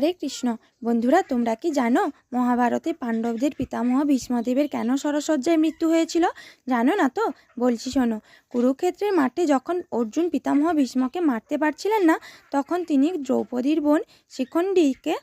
হরে কৃষ্ণ। বন্ধুরা, তোমরা কি জানো মহাভারতে পাণ্ডবদের পিতামহ ভীষ্মদেবের কেন সরসজ্জায় মৃত্যু হয়েছিল? জানো না তো? বলছি শোনো, কুরুক্ষেত্রের মাঠে যখন অর্জুন পিতামহ ভীষ্মকে মারতে পারছিলেন না, তখন তিনি দ্রৌপদীর বোন শিখণ্ডীকে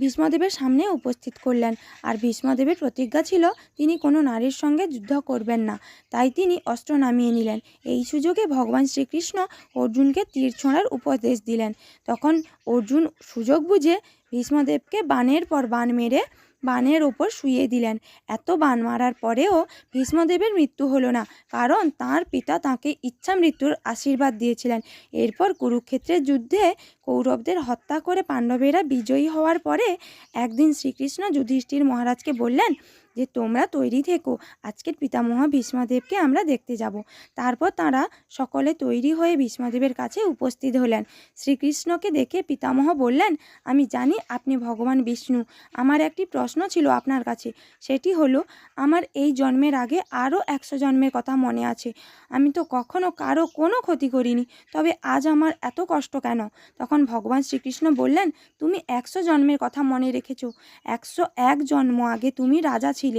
ভীষ্মদেবের সামনে উপস্থিত করলেন। আর ভীষ্মদেবের প্রতিজ্ঞা ছিল, তিনি কোনো নারীর সঙ্গে যুদ্ধ করবেন না। তাই তিনি অস্ত্র নামিয়ে নিলেন। এই সুযোগে ভগবান শ্রীকৃষ্ণ অর্জুনকে তীর ছোঁড়ার উপদেশ দিলেন। তখন অর্জুন সুযোগ বুঝে ভীষ্মদেবকে বানের পর বান মেরে বানের ওপর শুয়ে দিলেন। এত বান মারার পরেও ভীষ্মদেবের মৃত্যু হল না, কারণ তার পিতা তাকে ইচ্ছা মৃত্যুর আশীর্বাদ দিয়েছিলেন। এরপর কুরুক্ষেত্রের যুদ্ধে কৌরবদের হত্যা করে পাণ্ডবেরা বিজয়ী হওয়ার পরে একদিন শ্রীকৃষ্ণ যুধিষ্ঠির মহারাজকে বললেন যে তোমরা তৈরি থেকো, আজকের পিতামহ ভীষ্মদেবকে আমরা দেখতে যাব। তারপর তারা সকলে তৈরি হয়ে ভীষ্মদেবের কাছে উপস্থিত হলেন। শ্রীকৃষ্ণকে দেখে পিতামহ বললেন, আমি জানি আপনি ভগবান বিষ্ণু। আমার একটি প্রশ্ন ছিল আপনার কাছে। সেটি হলো, আমার এই জন্মের আগে আরও একশো জন্মের কথা মনে আছে। আমি তো কখনো কারও কোনো ক্ষতি করিনি, তবে আজ আমার এত কষ্ট কেন? তখন ভগবান শ্রীকৃষ্ণ বললেন, তুমি একশো জন্মের কথা মনে রেখেছো। একশো এক জন্ম আগে তুমি রাজা ছিলে।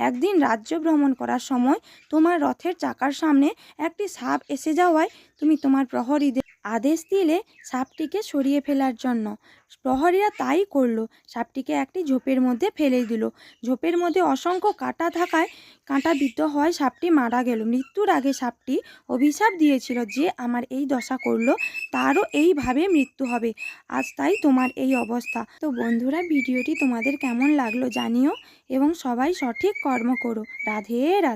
একদিন রাজ্য ভ্রমণ করার সময় তোমার রথের চাকার সামনে একটি সাপ এসে যাওয়ায় তুমি তোমার প্রহরীদের আদেশ দিলে সাপটিকে সরিয়ে ফেলার জন্য। প্রহরীরা তাই করল। সাপটিকে একটি ঝোপের মধ্যে ফেলে দিল। ঝোপের মধ্যে অসংখ্য কাঁটা থাকায় কাঁটা বিদ্ধ হয় সাপটি মারা গেল। মৃত্যুর আগে সাপটি অভিশাপ দিয়েছিল যে, আমার এই দশা করল, তারও এইভাবে মৃত্যু হবে। আজ তাই তোমার এই অবস্থা। তো বন্ধুরা, ভিডিওটি তোমাদের কেমন লাগল জানিও এবং সবাই সঠিক কর্ম করো। রাধে রাধে।